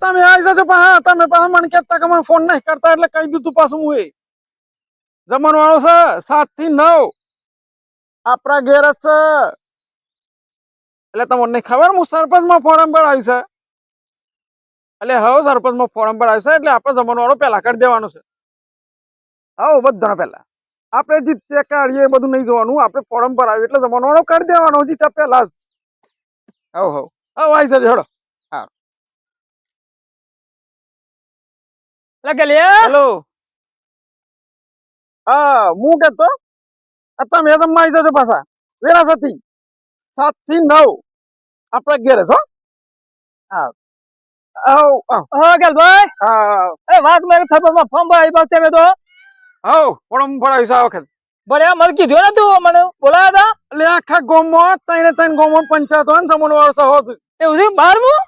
તમે આવી જજો પાછા તમે પાછા મને કહેતા કે મને ફોન નહીં કરતા એટલે કહી દીધું પાછું હું એ. જમણ વાળો છે, સાતથી નવ. આપણા ઘેર જ છે. એટલે તમને ખબર, હું સરપંચમાં ફોરમ પર આવ્યું છે. એટલે હવે સરપંચમાં ફોરમ પર આવ્યું છે, એટલે આપણે જમણ વાળો પહેલા કરી દેવાનો છે. આવો બધા પહેલા. આપણે જીતે કાઢીએ બધું નહીં જોવાનું, આપણે ફોરમ પર આવ્યું એટલે જમણ વાળો કરી દેવાનો જીતા પહેલા જ. હવ હવ હવ આવી જજો હેડો કે લે હેલો. હા હું કેતો તમે તમે આવી જજો પાછા. વેરાસતી સાત. થી નવ. આપણે ઘેરે છો હા. આવ હા કે ભાઈ હા. એ વાત મેરે સરપંચમાં ફોર્મ ભરાઈ બસ તમે તો. આવ ફોરમ ભરાઈ સા વખત. બળે મને કીધું ને તું મને? બોલાયા હતા? એટલે આખા ગોમો ત્રણે ત્રણ ગોમો પંચાયત હોય ને જમણ વાળો સહો એવું છે? બારમું?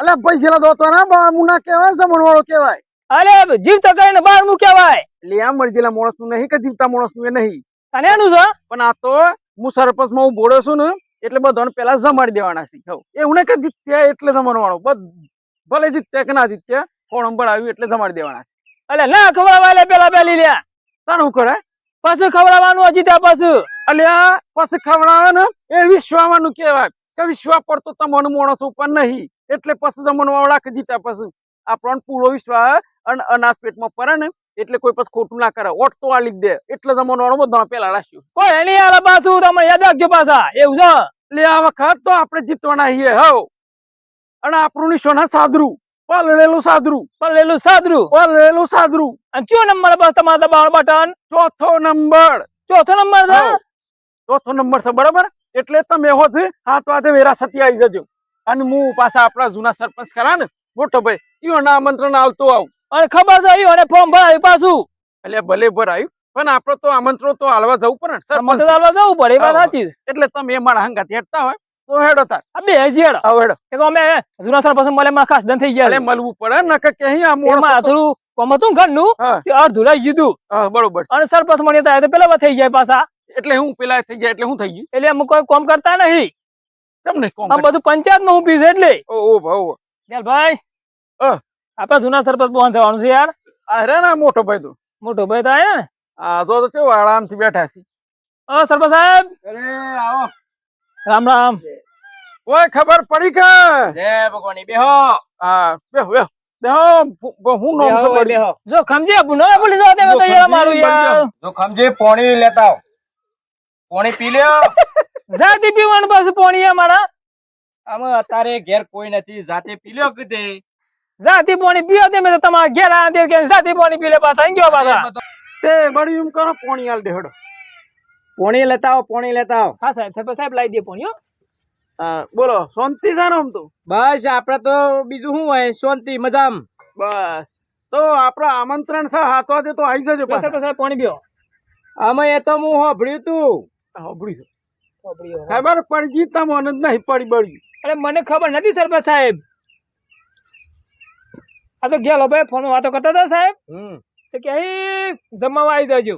એટલે પૈસા દોતો ના બારમું ના કહેવાય સમણ વાળો કહેવાય. અરે જીવતા કરીને બહાર મૂક્યા ભાઈ. એટલે આ મરજેલા માણસનું નહીં કે જીવતા માણસનું એ નહીં. અને એનું છે? પણ આ તો હું સરપંચમાં હું બોલ્યો છું ને એટલે બધાને પેલા જમાડી દેવાના છે. એવું નહીં કે જીત્યા એટલે જમાડવાનો. ભલે જીત્યા કે ના જીત્યા ફોરમ પર આવ્યું એટલે જમાડી દેવાના એટલે ના ખવડાવવા એટલે પેલા પેલી લ્યા તાર શું કરે પાછું ખવડાવવાનું હજી ત્યાં પાછું. અલ્યા પાછું ખવડાવે ને એ વિશ્વામાનું કહેવાય. કે વિશ્વા પડતો તો તમારું માણસ ઉપર નહીં. એટલે પછી જમણવાળો કે જીતા પછી. આપણને પૂરો વિશ્વાસ અને અનાજ પેટમાં પડે ને એટલે કોઈ પાસે ખોટું ના કરે. ઓટ તો આલી દે. એટલે જમણવાળો બધો પેલા રાખ્યું. કોઈ એની આલા પાછું તમે યાદ રાખજો પાછા. એવું છે? એટલે આ વખત તો આપણે જીતવાના છીએ હવ અને આપણું નિશોના સાદરું. પલળેલું સાદરું. પલળેલું સાદરું? પલળેલું સાદરું. અને ચો નંબર બસ તમારે દબાણ બટન? ચોથો નંબર. ચોથો નંબર છે? ચોથો નંબર છે બરાબર? એટલે તમે હોત હાથ વાતે વેરાસતી આવી જજો. અને હું પાછા આપણા જૂના સરપંચ ખરા ને મોટો ભાઈ ઈઓના આમંત્રણ આવતો આવું. અને ખબર છે ઈ અને ફોર્મ ભરાયું પાછું. એટલે ભલે ભરાયું પણ આપણે તો આમંત્રણ તો હાલવા જવું પડે સર મતલબ હાલવા જવું પડે એ વાત સાચી એટલે તમે મારા હંગાત હેડતા હોય તો હેડો તાર. બે હજી હેડો. આવો હેડો. એક અમે જૂના સરપંચ મળે માં ખાસ દન થઈ ગયા એટલે મળવું પડે નકર કે અહીં આ એમાં થોડું કોમ હતું ઘરનું તે અડધું રહી ગયું હા બરોબર. અને સરપંચ તો પેલા થઈ જાય પાછા. એટલે હું પેલા થઈ જાય એટલે હું થઈ ગયું. એટલે અમે કોઈ કોમ કરતા નહીં. તમને કોમ બધું પંચાયતમાં ઊભી છે એટલે. ઓ ઓ ભાઈ. આપડે જૂના સરપંચ બોન થવાનું છે યાર. અરે ના મોટો ભાઈ તો. મોટો ભાઈ તો આયા ને? આ તો તો કેવું આરામથી બેઠા છે. હા સરપંચ સાહેબ. અરે આવો. રામ રામ. ઓય ખબર પડી કે? જય ભગવાન બેહો. હા બેહો બેહો. બેહો હું- હું નામ છે પડી બેહો. જો ખમજી આપું ના ભૂલી જાવ તમે તો યાર મારું યાર. જો ખમજી પોણી લેતા આવ. પોણી પી લ્યો. જાતી પીવાનું પાછું પોણી અમારા. આમાં અત્યારે ઘેર કોઈ નથી જાતે પી લ્યો કીધે. જાતી પોણી પીઓ તમે તો તમારા ઘેર આ દે કે જાતી પાણી પીલે પાછા ગયો પાછા. તે બડી એમ કરો પોણી આલ દે હેડો. પોણી લેતા આવો પોણી લેતા આવો. હા સાહેબ સાહેબ સાહેબ લાવી દે પાણી હો. બોલો શાંતિ છે ને આમ તો? બસ આપડે તો બીજું શું હોય? શાંતિ મજામ. બસ. તો આપણો આમંત્રણ છે હાથો વાગે તો આવી જજો પાછા. સરપંચ સાહેબ પાણી પીઓ. આમાં એ તો હું હોભળ્યું તું. હોભળ્યું. ખબર પડી ગઈ તમને જ નહીં પડી બળ્યું. અરે મને ખબર નથી સરપંચ સાહેબ. આ તો ગેલો ભાઈ ફોન વાતો કરતા હતા સાહેબ. તો કે જમવા આવી જજો.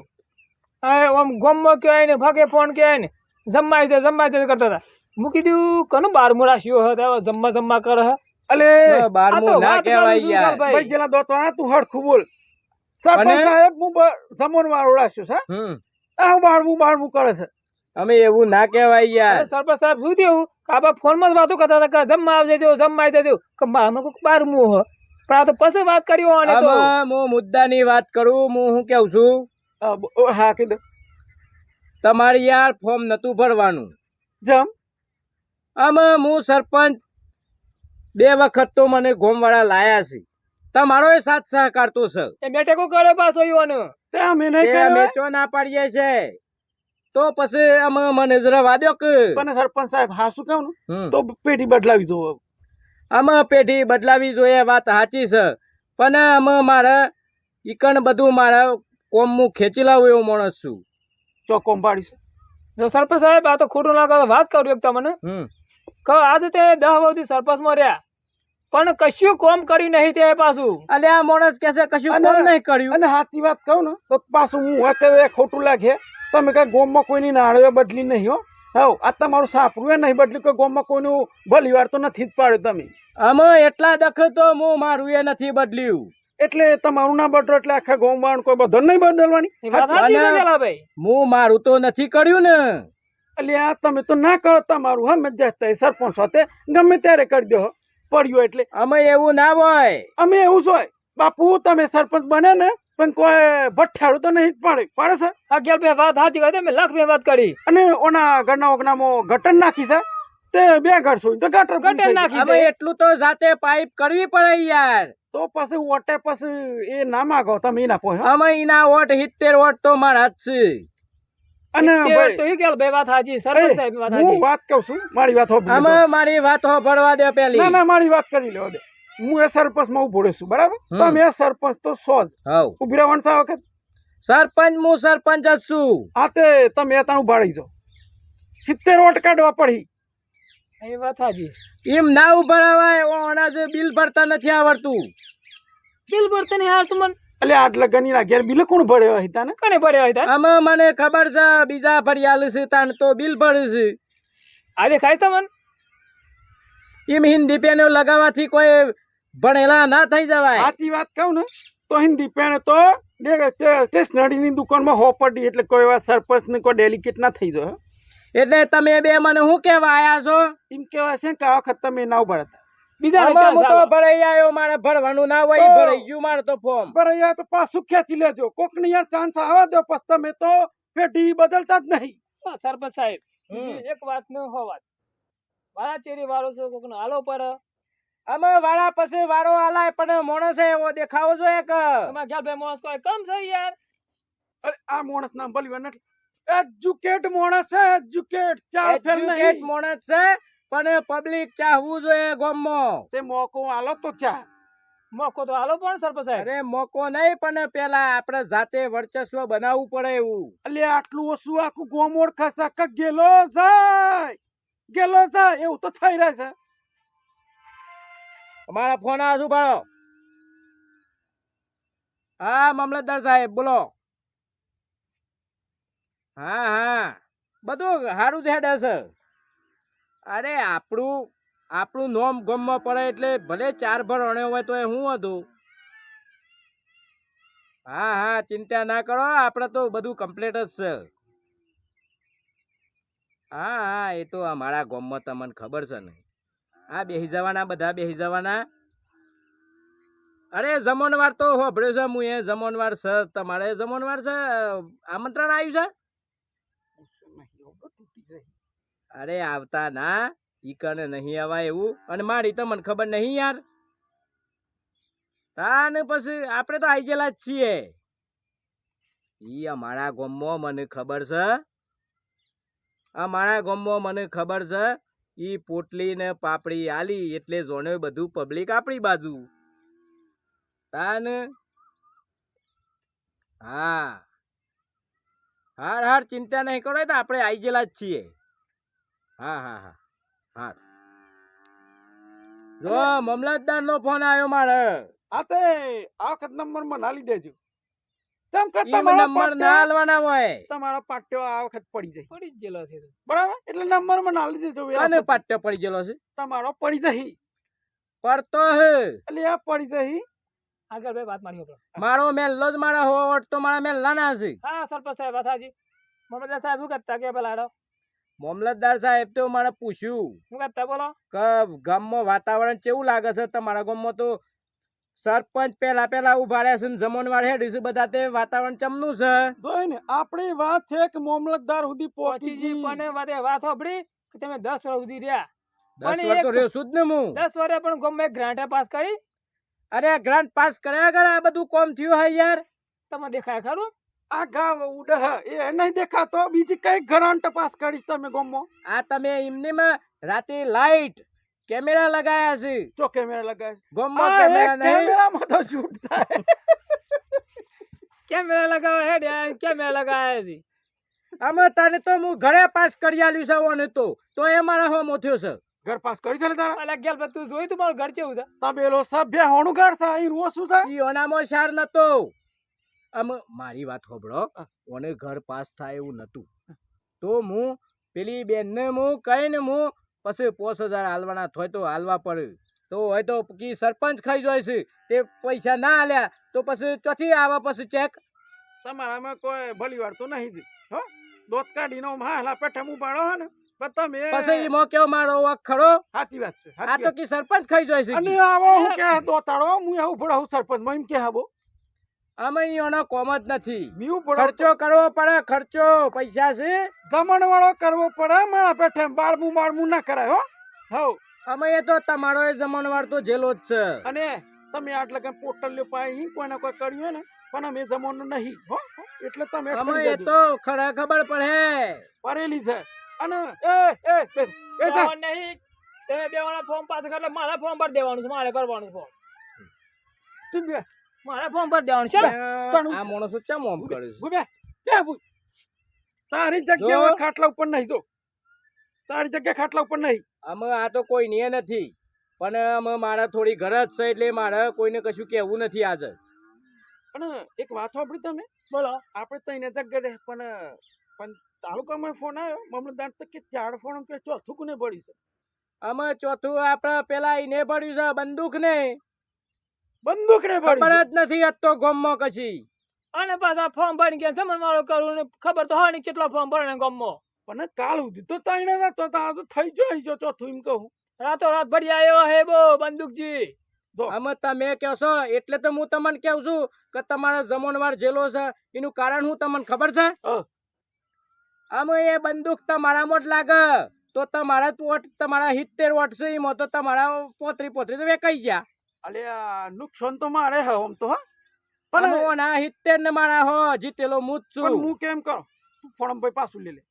આમ ગમમાં કહેવાય ને ભાગે ફોન કહેવાય ને જમવા આવી જાય જમવા આવી જાય કરતા હતા. મૂકી દીધું કનું બારમું રાખ્યું હે? તો હવે જમવા જમવા કરે હે? અલે બારમું ના કહેવાય યાર. ભાઈ. જેલા દોતવાના તું હરખું બોલ. સરપંચ સાહેબ હું જમણ વાળો રાખ્યો છે આ બારમું બારમું કરે છે. અમે એવું ના કહેવાય યાર. સરપંચ સાહેબ શું થયું? કાબા ફોનમાં જ વાતો કરતા હતા કે જમવા આવજે જજો જમવા આવી જજો. કે કોઈક બારમું હે? પણ આ તો પછી વાત કરી હોવાને તો. હું મુદ્દાની વાત કરું હું શું કેવું છું? હા, બ- કીધું તમારે યાર ફોર્મ નતું ભરવાનું. જમ? આમાં હું સરપંચ બે વખત તો મને ગોમવાળા લાયા છે. તમારો એ સાથ સહકાર તો છે. એ બેઠકો કરે પાછો યુવાનો તે અમે નહીં કરે કર્યું અમે હોય. ચો ના પાડીએ છે? તો પછી અમે મને જરા વાદ્યો કે. પણ સરપંચ સાહેબ હા શું કહું ને તો પેટી બદલાવી દો. આમાં પેઢી બદલાવી જોઈએ વાત સાચી છે. પણ અમે મારે ઈકણ બધું મારા કોમ હું ખેંચી લાવું એવો માણસ છું. તો કોમ પાડીશ જો સરપંચ સાહેબ આ તો ખોટું ના વાત કરું એક તમને. કહો આજ તે દહ વર્ષથી સરપંચમાં રહ્યા. પણ કશું કોમ કર્યું નહીં તે પાછું. અલે આ માણસ કે છે કશું અને- કોમ નહીં કર્યું. અને સાચી વાત કહું ને તો પાછું હું અત્યારે ખોટું લાગે. તમે કઈ ગોમમાં કોઈની નાળવે બદલી નહીં હો. હવ આ તમારું સાપરું એ નહીં બદલ્યું કે ગોમમાં કોઈનું ભલી વાર તો નથી જ પાડ્યું તમે. અમે એટલા દખ તો હું મારું એ નથી બદલ્યું. એટલે તમારું ના બદલો એટલે આખા ગામમાં કોઈ બધો નહીં બદલવાની? હું મારું તો નથી કર્યું ને. એટલે આ તમે તો ના કરો તમારું હમે જતા સરપંચ સાથે ગમે ત્યારે કરી દો પડ્યું એટલે. અમે એવું ના હોય. અમે એવું જ હોય. બાપુ તમે સરપંચ બને ને પણ કોઈ ભઠ્ઠાડું તો નહીં પાડે પાડે છે? અગિયાર બે વાત સાચી કરી તમે લાખ બે વાત કરી. અને ઓના ઘરના ઓગનામાં ઘટન નાખી છે? તે બે સુઈ તો ગટર ગટર નાખી દે. એટલું તો જાતે પાઇપ કરવી પડે યાર. તો પછી ઓટે પછી એ ના માગો તમે એના પોહ અમે એના વોટ સિત્તેર વોટ તો મારા જ છે. અને ભાઈ, તો ઈ ગેલ બે વાત હાજી સરપંચ સાહેબ વાત હું વાત કહું છું મારી વાત હોભળી અમે મારી વાત હોભળવા દે પેલી. ના ના મારી વાત કરી લેવા દે હું એ સરપંચમાં ઊભો છું બરાબર? તમે સરપંચ તો સો જ. હવ. ઊભી રહેવાનું છે વખત? સરપંચ હું સરપંચ જ છું. આતે તે તમે ત્યાં ઊભા દો સિત્તેર વોટ કાઢવા પડી. એ વાત સાચી. એમ ના ઉભરાવાય ઓના જે બિલ ભરતા નથી આવડતું. બિલ ભરતા નહીં આવડતું તું મને? એટલે આટલા ઘણી ના ઘેર બિલ કોણ ભર્યો હતા ને કોને ભર્યા હોય આમાં મને ખબર છે બીજા ફરિયાલ છે તાને તો બિલ ભરે છે. આજે ખાય તમને એમ હિન્દી પેનો લગાવવાથી કોઈ ભણેલા ના થઈ જવાય. સાચી વાત કહું ને તો હિન્દી પેન તો સ્ટેશનરી ની દુકાનમાં હોપડી એટલે કોઈ એવા સરપંચ ને કોઈ ડેલિકેટ ના થઈ જાય. હો. એટલે તમે બે મને શું કેવા આયા છો? એમ કહેવાય છે કે આ વખત તમે ના ઊભા હતા બીજા હું તો ભરાઈ આવ્યો મારે ભરવાનું ના હોય ભરાઈ ગયું મારે તો ફોર્મ બરાબર યાર તો પાછું ખેંચી લેજો. કોક ને યાર ચાન્સ આવવા દો પછી તમે તો પેઢી બદલતા જ નહીં. સરપંચ સાહેબ એક વાત ન હો વાળા ચેરી વાળો છે કોકનો હાલો પર. અમે વાળા પછી વાળો આલાય પણ માણસ એવો દેખાવો જોઈએ કે તમારા ખ્યાલ ભાઈ માણસ કોઈ કમ છે યાર? અરે આ માણસ નામ બોલ્યું નથી. એજ્યુકેટ માણસ છે એજ્યુકેટ. ચા ફેર નહીં. એજ્યુકેટ માણસ છે પણ પબ્લિક ચાહવું જોઈએ ગામમાં તે મોકો આલો તો ચા મોકો તો હાલો પણ સરપંચ સાહેબ. અરે મોકો નહીં પણ પેલા આપણે જાતે વર્ચસ્વ બનાવવું પડે એવું. એટલે આટલું ઓછું આખું ગોમ ઓળખાશે કે ગેલો જાય. ગેલો જાય એવું તો થઈ રહે છે. અમારા ફોન આજુ ભાડો હા મામલતદાર સાહેબ બોલો. હા હા. બધું સારું જ હેડે છે. અરે, આપણું આપણું નોમ ગમમાં પડે એટલે ભલે ચાર ભર અણ્યો હોય તો એ શું હતું હા હા, ચિંતા ના કરો, આપણે તો બધું કમ્પ્લીટ જ છે. હા હા, એ તો અમારા ગામમાં તમને ખબર છે ને. હા બેસી જવાના, બધા બેસી જવાના. અરે જમણવાર તો હોભળ્યો છે હું એ જમણવાર છે, તમારે જમણવાર છે, આમંત્રણ આવ્યું છે? અરે આવતા ના, ઈ કને નહીં આવાય એવું. અને મારી તો મને ખબર નહીં યાર. તાને પછી આપણે તો આઈ ગયેલા જ છીએ. ઈ અમારા ગામમાં મને ખબર છે. અમારા ગોમમાં મને ખબર છે. ઈ પોટલી ને પાપડી આલી એટલે જોણે બધું પબ્લિક આપણી બાજુ. તાને હા. હાર હાર ચિંતા નહીં કરો તો આપણે આઈ ગયેલા જ છીએ. હા હા હા. હા. જો મામલતદાર નો ફોન આવ્યો મારે. આ તે આ નંબરમાં ના દેજો. તેમ કે ઈ નંબર ના પાટ્યો હોય. તમારો પાટ્યો આ વખત પડી જાય. પડી ગયેલો છે બરાબર? એટલે નંબરમાં ના લીધે જો અને પાટ્યો પડી ગયેલો છે? તમારો પડી જહી પડતો હે. એટલે આ પડી જહી આગળ ભાઈ વાત મારી મારો મેલ્લો જ મારા હોવટ તો મારા મેલ્લા ના છે હા સરપંચ સાહેબ વાત મમદાર સાહેબ શું કરતા કે પેલા હાડો મામલતદાર સાહેબ તો મને પૂછ્યું. શું કરતા બોલો? કે ગામમાં વાતાવરણ કેવું લાગે છે? તમારા ગામમાં તો સરપંચ પેલા પેલા ઊભા રહ્યા છે જમણવાર હેડ્યું છે બધા તે વાતાવરણ ચમનું છે. જોઈ ને આપણી વાત છે કે મામલતદાર સુધી પહોંચી ગઈ પણ વાતે વાત સાંભળી કે તમે દસ વર્ષ સુધી રહ્યા. દસ વર્ષ તો રહ્યો છું જ ને હું. દસ વર્ષે પણ ગમે ગ્રાન્ટ પાસ કરી? અરે ગ્રાન્ટ પાસ કર્યા કરે? આ બધું કોમ થયું હે યાર. તમે દેખાય ખરું? આ ગાવ ઉડે હે, એ નહીં દેખાતો. બીજી કઈ ઘરાણ તપાસ કરી તમે ગમો? આ તમે એમનીમાં રાતે લાઈટ કેમેરા લગાયા છે. તો કેમેરા લગાવે ગામમાં કેમેરા નહીં. કેમેરામાં તો શૂટ થાય. કેમેરા લગાવે હેડ કેમેરા લગાવ્યા છે. આમાં તને તો હું ઘરે પાસ કરી આલ્યું છે ઓને તો તો એ મારા હો થયો છે. ઘર પાસ કરી છે તારા? અલગ ગેલ તું જોયું તું મારું ઘર કેવું છે? તબેલો સભ્ય હોણું ઘર છે અહીં રોસું છે? ઈ ઓનામાં શાર નતો. આમ મારી વાત હોભળો. ઓને ઘર પાસ થાય એવું નતું તો હું પેલી બેનને હું કહીને હું પછી પોસ હજાર હાલવાના થાય તો હાલવા પડે. તો હોય તો કી સરપંચ ખાઈ જાય છે. તે પૈસા ના આલ્યા તો પછી ચોથી આવા પછી ચેક. તમારામાં કોઈ ભલી વાર તો નહીં હો? દોત કાઢીનો માહલા પેઠે હું પાડો હે ને. તમે પછી કેવો મારો ખરો? સાચી વાત છે આ તો કી સરપંચ ખાઈ જાય છે અને આવો હું કે દોતાડો? હું સરપંચમાં એમ કે હાબો અહીંયાનો કોમ જ નથી. ખર્ચો કરવો પડે ખર્ચો પૈસા છે. જમણવાળો કરવો પડે મારા પેઠે બાળમું બાળમું ના કરાય હો. હવ. અમે એ તો તમારો એ જમણવાર તો જેલો જ છે. અને તમે આટલા કઈ પોટલ્યો પાઈ કોઈને કોઈ કર્યું ને પણ અમે જમવાનું નહીં હો. હો. એટલે તમે અમે એ તો ખરા ખબર પડે. પરેલી છે. અને એ એ એ નહીં. તમે બે વાળા ફોર્મ પાસ કરે એટલે મારે ફોર્મ પર દેવાનું છે મારે કરવાનું ફોર્મ. ચૂપ બે. મારે ફોન પર દેવાનું છે આ માણસો ચમ આમ કરે છે? તારી જગ્યા ખાટલા ઉપર નહીં તો તારી જગ્યા ખાટલા ઉપર નહીં. અમે આ તો કોઈ નિયે નથી. પણ અમે મારા થોડી ઘર જ છે એટલે મારે કોઈને કશું કહેવું નથી આજે. પણ એક વાત સાંભળી તમે? બોલો. આપણે તો એને જગ્યા રહે પણ પણ તાલુકામાં ફોન આવ્યો. મામલતદાર તો કે ચાર ફોન કે ચોથું કોને પડ્યું છે? અમે ચોથું આપણે પેલા એને પડ્યું છે બંદૂક ને બંદૂક ને ખબર જ નથી આજ તો ગોમમાં કશી. અને પાછા ફોર્મ ભરી ગયા જમણ વાળો કરું ને ખબર તો હોય ને કેટલો ફોર્મ ભરે ને પણ કાલ સુધી તો તાઈને તો થઈ જો જો ચોથું એમ કહું. રાતો રાત ભરી આવ્યો હે બો બંદૂકજી. અમે તમે કહો છો એટલે તો હું તમને કહું છું કે તમારો જમણવાર જેલો છે એનું કારણ હું તમને ખબર છે. અમે એ બંદૂક તમારામાં જ લાગે. તો તમારા વોટ તમારા સિત્તેર વોટ છે એમાં તો તમારા પોતરી પોતરી તો વેકાઈ ગયા. અલે આ નુકસાન તો મારે હે આમ તો હા. પણ હો ના સિત્તેર ને મારા હો જીતેલો હું જ પણ છું હું કેમ કરો? તું ફોરમ ભાઈ પાછું લઈ લે.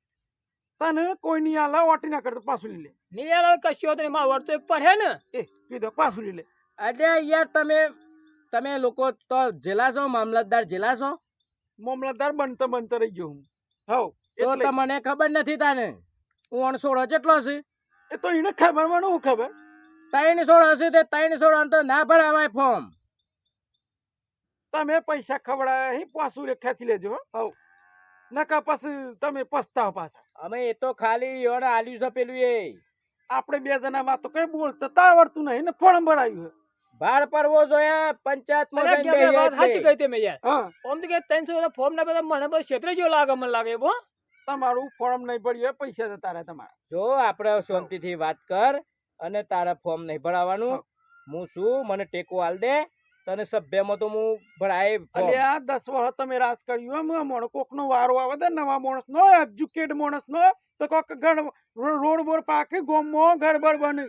તને કોઈ નહીં આલા ઓટી ના કરતો પાછું લઈ લે. નિયર કશો તો નહીં મારો વર્તો એક પર હે ને. એ કીધો પાછું લઈ લે. અરે યાર તમે તમે લોકો તો જેલા છો મામલતદાર જેલા છો? મામલતદાર બનતો બનતો રહી ગયો હું. હવ તો તમને ખબર નથી તાને હું અણસોળો જેટલો છે. એ તો એને ખબર મને હું ખબર? ત્રણ સોળ હશે તે ત્રણસો તો ના ભરાવાય ફોર્મ. તમે પૈસા ખવડાયા અહીં પાછું રેખાથી લેજો હવ. નકા પછી તમે પસ્તાવ પાછા. અમે એ તો ખાલી યોને આલ્યું છે પેલું એ. આપણે બે જણા વાતો કઈ બોલતા તા આવડતું નહીં ને ફોર્મ ભરાયું. ભાર પરવો જોયા પંચાયતમાં જઈને વાત સાચી કહી તમે યાર. ઓમ તો કે ત્રણસો વાળા ફોર્મ ના બધા મને બસ ક્ષેત્ર જેવો લાગે મને લાગે બો તમારું ફોર્મ નહીં ભર્યું પૈસા જતા રહે તમારા. જો આપણે શાંતિથી વાત કર. અને તારા ફોર્મ નહીં ભરાવાનું. હું. શું મને ટેકો આલ દે. તને સભ્યમાં તો હું ભરાય form. આ દસ વર્ષ તમે રાજ કર્યું એમ. મોણ કોક નો વારો આવે દે નવા માણસ નો એજ્યુકેટ માણસ નો તો કોક ઘર રોડ બોર પાકે ગોમમાં ગડબડ બને.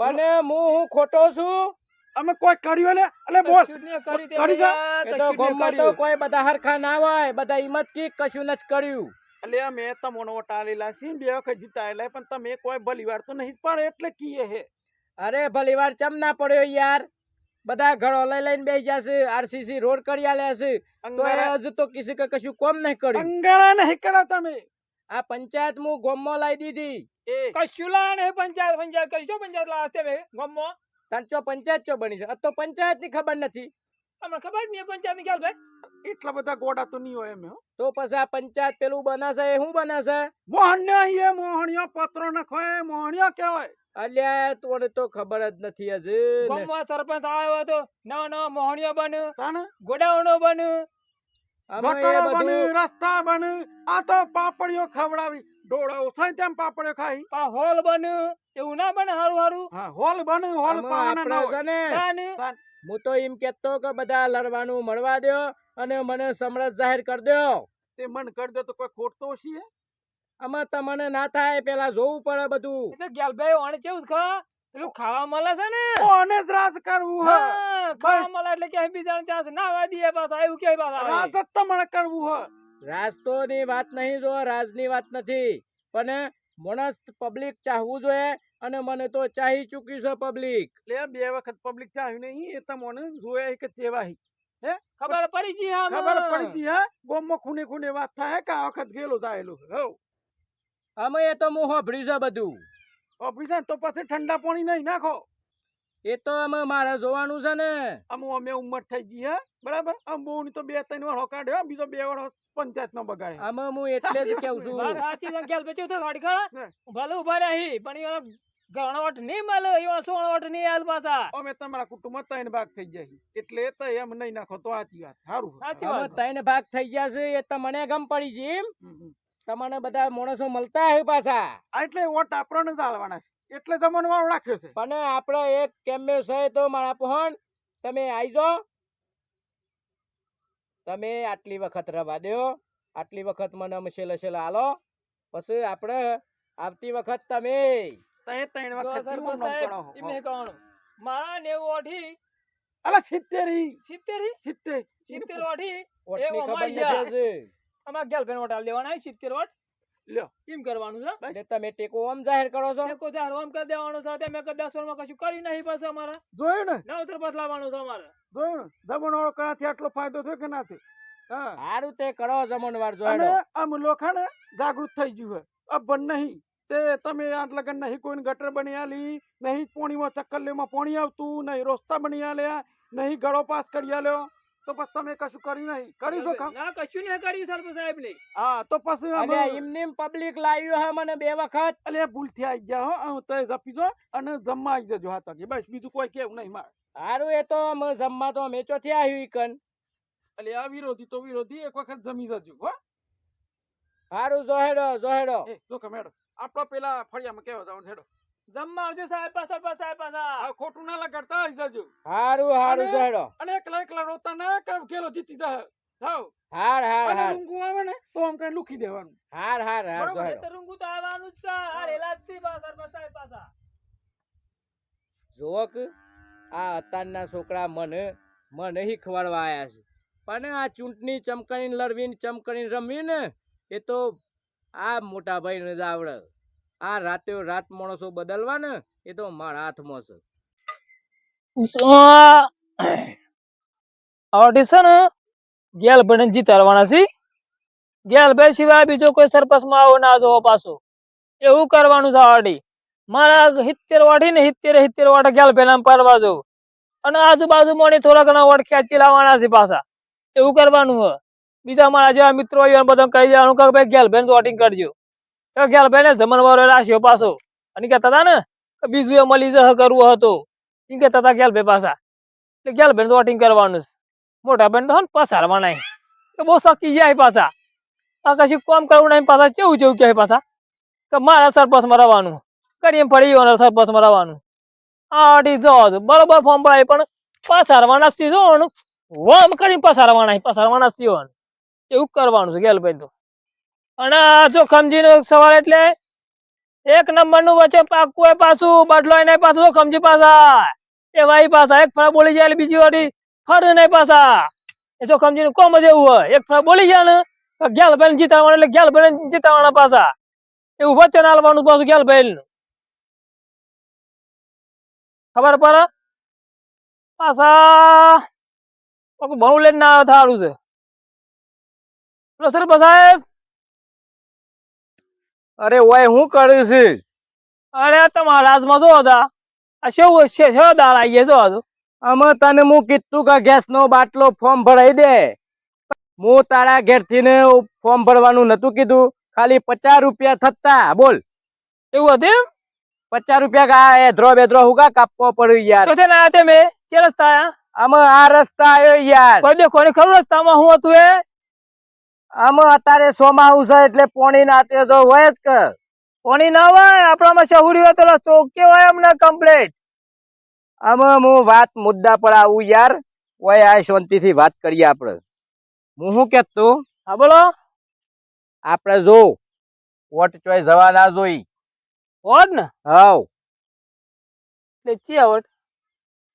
પણ હું હું ખોટો છું? અમે કોઈ કર્યું ને એટલે બોલ કરી છે? કોઈ બધા હરખા ના હોય. બધા હિંમત કી કશું નથી કર્યું. એટલે મેં તમને વટાલેલા છે બે વખત જીતાયેલા પણ તમે કોઈ ભલી તો નહીં પડે એટલે કીએ હે. અરે ભલી ચમ ના પડ્યો યાર? બધા ઘરો લઈ લઈને બેસી જશે આરસીસી રોડ કરી આલ્યા છે. તો હજુ તો કિસી કે કશું કોમ નહીં કર્યું. અંગારા નહીં કરો તમે. આ પંચાયત હું ગામમાં લાવી દીધી. કશું લા પંચાયત પંચાયત કશું પંચાયત લાવે તમે ગામમાં? ચો પંચાયત ચો બની છે? તો પંચાયતની ખબર નથી. અમને ખબર નહીં પંચાયતની ખ્યાલ ભાઈ? એટલા બધા ગોડા તો નહીં હોય એમ તો પછી આ પંચાયત પેલું બનાશે એ શું બનાશે? છે એ અહીંયા પત્રો નખો એ મોહણિયો કહેવાય. અલ્યા તોને તો ખબર જ નથી હજુ ને. ગામમાં સરપંચ આવ્યો હતો ના ના અમે એ ગટરો બને રસ્તા બને આ તો પાપડીઓ ખવડાવી. ડોળા તેમ પાપડીઓ ખાઈ. આ હોલ બન્યું. એવું ના બને હારું હારું. હા હોલ બને હોલ પાવાના ના હોય. હું તો એમ કેતો કે બધા લડવાનું મળવા દો અને મને સમ્રાટ જાહેર કરી દો. તે મન કરી દો તો કોઈ ખોટ તો આમાં તમને ના થાય પેલા જોવું પડે બધું. એટલે ગેલભાઈ ઓણે કેવું છે પેલું ખાવા મળે છે ને? કોને જ રાજ કરવું હે? ખાવા મળે એટલે કે બીજાને ત્યાં ના ના વાદીએ પાછા આવ્યું કે પાછા રાજ જ તમારે કરવું હે. રાજની વાત નહીં જો રાજની વાત નથી. પણ માણસ પબ્લિક ચાહવું જોઈએ અને મને તો ચાહી ચૂક્યું છે પબ્લિક એટલે બે વખત પબ્લિક ચાહ્યું નહીં એ તમને જોયા કે ચેવા હી? ખબર પડી જી હા ખબર પડી જી હે? ગોમમાં ખૂને ખૂને વાત થાય કે આ વખત ગેલો જાયેલો હવ અમે એ તો હું હોભળ્યું છે બધું. ઓફિસર તો પછી ઠંડા પાણી નહીં નાખો. એ તો અમે મારે જોવાનું છે ને. અમે અમે ઉંમર થઈ ગઈ હે? બરાબર? આમ બહુ તો બે ત્રણ વાર હોકાડ્યો બીજો બે વાર પંચાયત નો બગાડે અમે હું એટલે જ કેવું છું. સાચી છે બચ્યું તો ગાડી ભલે ઊભા રહી પણ ઈ ઓલા ઘણો વટ નહીં મળે એવા સો વટ નહીં હાલ પાછા. અમે તમારા કુટુંબમાં ત્રણ ભાગ થઈ જાય એટલે તો એમ નહીં નાખો તો આચી વાત સારું સાચી વાત. ત્રણ ભાગ થઈ ગયા છે એ તો મને ગમ પડી હમ. તમને બધા માણસો મળતા હે પાછા. એટલે વોટ આપણને જ આલવાના છે. એટલે તમને વાળો રાખ્યો છે. પણ આપણે એક કેમ્બે છે તો મારા પહોંચ તમે આવી તમે આટલી વખત રવા દો. આટલી વખત મને છેલ્લે છેલ્લે હાલો. પછી આપણે આવતી વખત તમે તો ત્રણ વખત મારા નેવું ઓઠી અલા સિત્તેર ઈ, સિત્તેર. ઈ? સિત્તેર સિત્તેર ઓઠી ઓટની એવો ખબર મારી જા. ગર્લફ્રેન્ડ વોટ દેવાના હોય, સિત્તેર વોટ? લ્યો. એમ કરવાનું છે? એટલે તમે ટેકો આમ જાહેર કરો છો? ટેકો ચાર ઓમ કરી દેવાનું છે તમે કદાચ દસ કશું કરી નહીં પાછું અમારે. જોયું ને? નવ તરફ લાવવાનું છે અમારે. જોયું ને? જમણ વાળો આટલો ફાયદો થયો કે ના થયો? હા. સારું તે કરો જમણવાર અને જોડો આમ લોખાને જાગૃત થઈ ગયું હે અબ બન નહીં. તે તમે આટ લગન નહીં કોઈ ગટર બની આલી નહીં પોણીમાં ચક્કલીમાં પોણી આવતું નહીં રસ્તા બની આલ્યા નહીં ગળો પાસ કરી આલ્યો. તો પછી તમે કશું કર્યું નહીં. કરી જો ના કશું નહીં કર્યું સરપંચ સાહેબ ને. હા તો પછી અમે એમને પબ્લિક લાવ્યું હે મને બે વખત. ભૂલ ભૂલથી આવી ગયા હો હું તો જપી જો અને જમવા આવી જજો હા તકે બસ બીજું કોઈ કેવું નહીં માર. સારું એ તો અમે જમવા તો અમે ચોથી આવ્યું કન એટલે આ વિરોધી તો વિરોધી એક વખત જમી જજો હો. સારું જોહેડો જોહેડો. એ જો કમેડો આપણો પેલા ફળિયામાં કેવો જવાનું હેડો? જમવા આવજો સાહેબ પાછા પાછા સાહેબ પાછા. આ ખોટું ના લગાડતા આવી જજો હારું સારું હેડો. અને એકલા એકલા રોતા ના કે ખેલો જીતી જા. હાવ. હાર હાર હાર. રૂંગુ આવે ને તો આમ કઈ લુખી દેવાનું. હાર હાર હાર બરોબર, તરંગુ તો આવવાનું જ છે. આ રેલા જ પાછા પાછા. જોક આ અત્યારના છોકરા મને મને શીખવાડવા આયા છે. પણ આ ચૂંટણી ચમકણીને લડવીને ચમકણીને રમવી ને એ તો આ મોટા જ આવડે. આ રાતે રાત માણસો બદલવા ને એ તો મારા હાથમાં છે. ને ભાઈ સિવાય બીજો કોઈ સરપંચમાં આવો ના જોવો પાછો. એવું કરવાનું છે આવડી. મારા સિત્તેર વાટી ને સિત્તેર સિત્તેર વાટે ગેલ અને આજુબાજુ મોની થોડા ઘણા વોટ ખેંચી લાવવાના છે પાછા. એવું કરવાનું હોય બીજા મારા જેવા મિત્રો બધા કહી દેવાનું કે ભાઈ ગેલ બેન વોટિંગ કરજો. તો ગેલ બેને જમણવારો રાખ્યો પાછો. અને કહેતા હતા ને કે બીજું એ મળી જહ કરવું હતું એ કહેતા હતા ગેલ પાછા. એટલે ગેલ બેન વોટિંગ કરવાનું મોટા બેન તો ને. કે બહુ શકી જાય પાછા. આ કશું કોમ કરવું નહીં પાછા કેવું જેવું કહે પાછા. કે મારા સરપંચમાં રહેવાનું. એમ પડી ગયો સરપંચમાં રહેવાનું. આ અઢી જવા બરોબર ફોર્મ ભરાય પણ પસારવાના જોવાનું. વમ કરીને પસારવાના પસારવાના છે જોવાનું એવું કરવાનું છે ગેલભાઈ તો. અને આ જો ખમજીનો સવાલ એટલે એક નંબરનું વચ્ચે પાકું હોય પાછું બાટલો નહીં પાછું ખમજી પાછા એ ભાઈ પાછા, એક ફળ બોલી જાય બીજી વાળી ફરે નહીં પાછા એ જો ખમજીનું કોમ જ એવું હોય, એક ફળ બોલી જાય ને ગેલભાઈ જીતાડવાના એટલે ગેલભાઈ જીતાવાના પાછા એવું વચન હાલવાનું પાછું ગેલભાઈ ખબર પડે? પાછા ભણું લઈને ના થારું છે. સરપંચ સાહેબ. અરે ઓય હું કર્યું છે? અરે તમારા રાજમાં જો હતા? આ શું છે શેવ દાળ આવીએ જો હજુ અમે તને હું કીધું કે ગેસ નો બાટલો ફોર્મ ભરાઈ દે. હું તારા ઘેરથી ને ફોર્મ ભરવાનું નતું કીધું. ખાલી પચાસ રૂપિયા થતા. બોલ. એવું હતું પચાસ રૂપિયા કા એધરો બેધરો હું કા કાપવો પડ્યું યાર. તો ના તે તમે કે રસ્તા આમાં આ રસ્તા આવ્યો યાર. કોઈ દેખો ખરું રસ્તામાં હું હતું એ? અમે અત્યારે સોમાવું છે એટલે પોણી નાતે તો હોય જ કે. પોણી ના હોય આપણામાં શહુરી હોય તો રસ્તો કેવાય અમને કમ્પ્લેટ આમાં હું વાત મુદ્દા પર આવું યાર. ઓય આ શાંતિથી વાત કરીએ આપણે. હું શું કહેતો? હા બોલો. આપણે જો વોટ ચોય જવા ના જોઈ. હોત ને? હાવ એટલે ચિયાવટ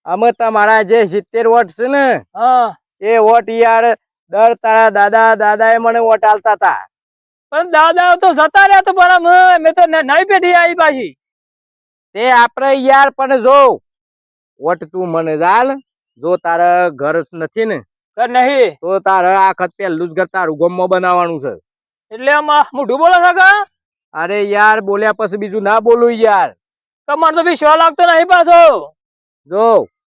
અમે તમારા જે સિત્તેર વોટ છે ને હા. એ વોટ યાર દર તારા દાદા દાદા એ મને વોટ આલતા હતા પણ દાદા તો જતા રહ્યા તો બરાબર મેં તો ન- નવી પેઢી આવી પાછી. તે આપણે યાર પણ જો વોટ તું મને જાલ જો તારા ઘર નથી ને કર નહીં? તો તારે આખત પહેલું જ ઘર તારું ગમમાં બનાવવાનું છે. એટલે આમાં મોઢું બોલો છો કા? અરે યાર બોલ્યા પછી બીજું ના બોલું યાર. તમારે તો બી શો લાગતો નહીં પાછો. જો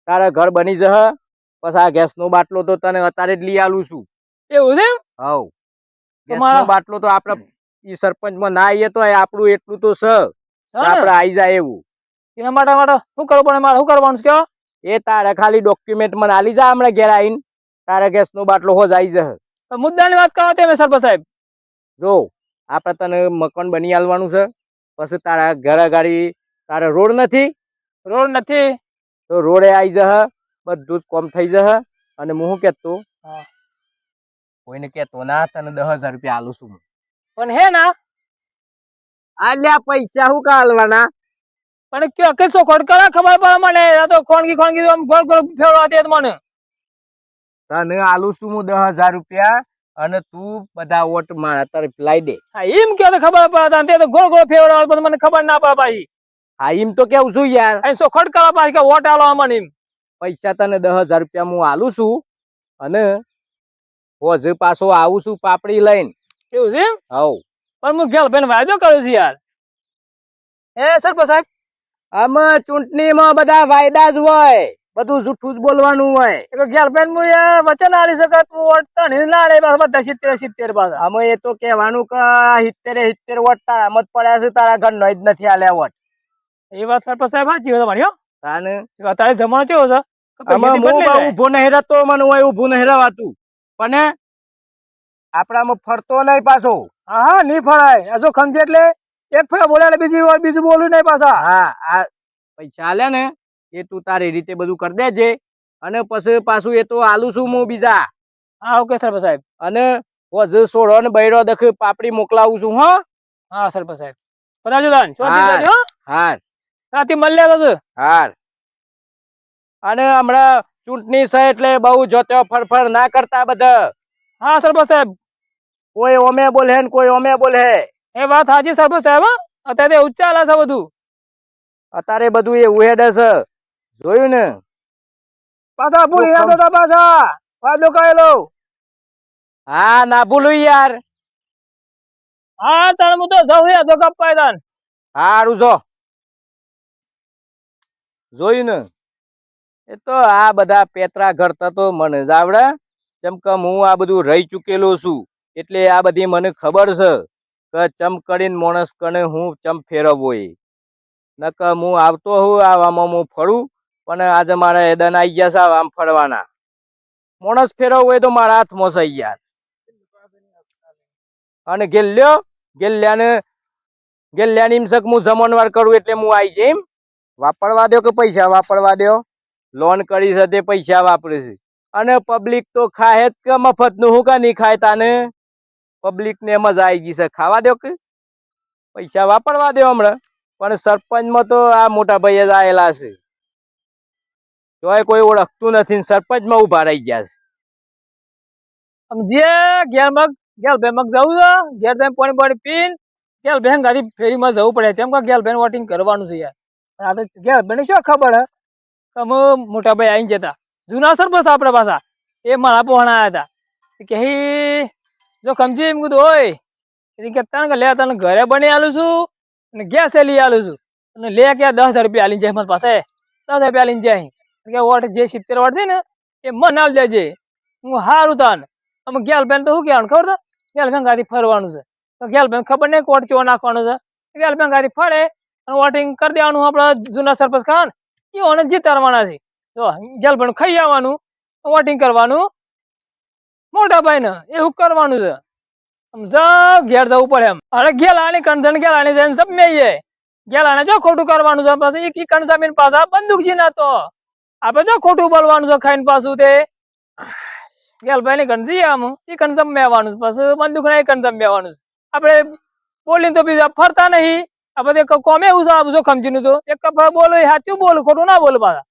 તારા ઘર બની જશે. પછી આ ગેસ નો બાટલો તો તને અત્યારે જ લઈ આલું છું. એવું છે હવ. ગેસ બાટલો તો આપડે ઈ સરપંચમાં ના આવીએ તો આપણું એટલું તો છે. કે આવી જાય એવું. એના માટે માટે શું કરવું પડે? મારે શું કરવાનું છે એ તારે ખાલી ડોક્યુમેન્ટ મને આલી જા હમણાં ઘેર આવીને તારે ગેસનો બાટલો હોજ આવી જશે. મુદ્દા મુદ્દાની વાત કરો તમે સરપંચ સાહેબ. જો આપણે તને મકાન બની આલવાનું છે. પછી તારા ઘરે ગાડી તારે રોડ નથી? રોડ નથી. તો રોડે આવી જશે. બધું જ કોમ થઈ જશે અને હું શું કેતો કોઈને કેતો ના તને દસ હજાર રૂપિયા આલું છું પણ હે ના. આલ્યા પૈસા હું કા આલવાના પણ કયો કે શું કરા? ખબર પડે મને. આ તો ખોણગી ખોણગી આમ ગોળ ગોળ ફેરવા દે મને. તને આલું છું હું દસ હજાર રૂપિયા અને તું બધા વોટ મારા તરફ લાઈ દે. હા એમ કે તો ખબર પડે તે તો ગોળ ગોળ ફેરવા મને ખબર ના પડે પાછી હા એમ તો કેવું છું યાર. અહીં શું ખોટ કરવા પાછી કે વોટ આલો મને એમ? પૈસા તને દસ હજાર રૂપિયા હું આલું છું અને હોજ પાછો આવું છું પાપડી લઈને. એવું છે? હવ. પણ હું ગેલ બેન વાયદો કર્યો છે યાર. એ સરપંચ સાહેબ. આમાં ચૂંટણીમાં બધા વાયદા જ હોય. બધું જૂઠું જ બોલવાનું હોય. એટલે ગેલ બેન હું વચન આલી શકે તું વોટ તને ના રે બસ બધા સિત્તેર સિત્તેર પાછા. આમાં એ તો કહેવાનું કે સિત્તેરે સિત્તેર વોટ તારા મત પડ્યા છે. તારા ઘર જ નથી આલ્યા વોટ. એ વાત સરપંચ સાહેબ સાચી હોય તમારી હો. તાને? અત્યારે જમાનો કેવો છે? આમાં બદલાઈ જાય. રહેતો મને હોય ઊભું નહીં રહેવાતું પણ આપણામાં ફરતો નહીં પાછો. હા હા નહીં ફરાય. હજુ ખમજે એટલે એક ફેર એટલે બીજી વાર બીજું બોલું નહીં પાછા. હા આ પૈસા આલ્યા ને એ તું તારી રીતે બધું કરી દેજે. અને પછી પાછું એ તો આલું છું હું બીજા. હા ઓકે સરપંચ સાહેબ. અને હોજ સોળો ને બૈરો દખ પાપડી મોકલાવું છું હા. હા સરપંચ સાહેબ. બતાવજો દાન હા. હો. હાર મળી મળ્યા તો હાર અને હમણાં ચૂંટણી છે એટલે બહુ જોતો ફરફર ના કરતા બધા. હા સરપંચ સાહેબ. કોઈ ઓમે બોલે ને કોઈ ઓમે બોલે. એ વાત સાચી સરપંચ સાહેબ અત્યારે એવું ચાલે છે બધું. અત્યારે બધું એ ઉહેડે છે. જોયું ને? પાછા ભૂલી ગયા હતા પાછા. વાયદો કહેલો હા ના ભૂલું યાર. હા તણ હું તો જવું યાર તો કપાય તાન હારું જો. જોયું ને એ તો આ બધા પેતરા ઘરતા તો મને જ આવડે. જેમ હું આ બધું રહી ચૂકેલો છું, એટલે આ બધી મને ખબર છે કે ચમકડીને માણસ કને હું ચમ ફેરવવો એ. નક હું આવતો હું આવામાં હું ફરું, પણ આજે મારા એદન આવી ગયા છે આમ ફરવાના. માણસ ફેરવવો એ તો મારા હાથમાં છે યાર. અને ગેલ્યો, ગેલ્યાને, ગેલ્યાની શક હું જમણવાર કરું એટલે હું આવી જઈ એમ વાપરવા દો કે પૈસા વાપરવા દો લોન કરી છે તે પૈસા વાપરે છે. અને પબ્લિક તો ખાય જ કે મફતનું હું કા નહીં ખાય તાને? પબ્લિક ને મજા આવી ગઈ છે. ખાવા દો કે? પૈસા વાપરવા દો હમણાં. પણ સરપંચમાં તો આ મોટા ભાઈ જ આવેલા છે. તોય કોઈ ઓળખતું નથી સરપંચ સરપંચમાં ઊભા રહી ગયા છે. સમજીએ ઘેર મગ, ઘેર બે મગ જવું છે, ઘેર જઈને પાણી પાણી પીન, ઘેર બેન ગાડી ફેરીમાં જવું પડે જેમ કે ઘેર બેન વોટિંગ કરવાનું છે યાર. પણ આ તો ઘેર બેન શું ખબર હે? મોટા ભાઈ આવીને જતા. જૂના બસ આપણા પાછા? એ મારા પહોણા આવ્યા હતા. કે જો સમજી એમ કીધું હોય એટલે કે, તને લે, તને ઘરે બની આલું છું અને ગેસ એ લઈ આલું છું. અને લે, કે દસ હજાર રૂપિયા આલીને જાય મારી પાસે. દસ રૂપિયા આલીને જાય કે વોટ જે સિત્તેર વોટ છે ને, એ મને આલી દેજે. હું હારું તાન. અમે ગેલબેન તો શું કહેવાનું, ખબર છે? ગેલબેન ગાડી ફરવાનું છે. તો ગેલબેન ખબર નહીં કોટ ચો નાખવાનું છે? ગેલબેન ગાડી ફરે અને વોટિંગ કરી દેવાનું આપણા જૂના સરપંચ ખાન. એને ઓને જીતાડવાના છે. જો જલભણ ખાઈ આવવાનું વોટિંગ કરવાનું. મોટા ભાઈને એવું કરવાનું છે. ઘેર જવું પડે એમ. અરે ગેલાણી કણસણ ગેલાણી જઈને સબ મેઈએ. ગેલાણે જો ખોટું કરવાનું છે પછી એક કણ જમીન પાછા બંદૂકજી ના તો. આપણે જો ખોટું બોલવાનું છે, ખાઈને પાછું તે. ગેલભાઈ ની ગણજી આમ. એ કણ મેવાનું છે. પછી બંદૂક ના એ કણસમ મેવાનું છે. આપણે બોલીને તો બીજા ફરતા નહીં. આ બધે કોમે એવું છે આ બધું તો એક કપડા બોલો સાચું બોલું, ખોટું ના બોલું પાછા.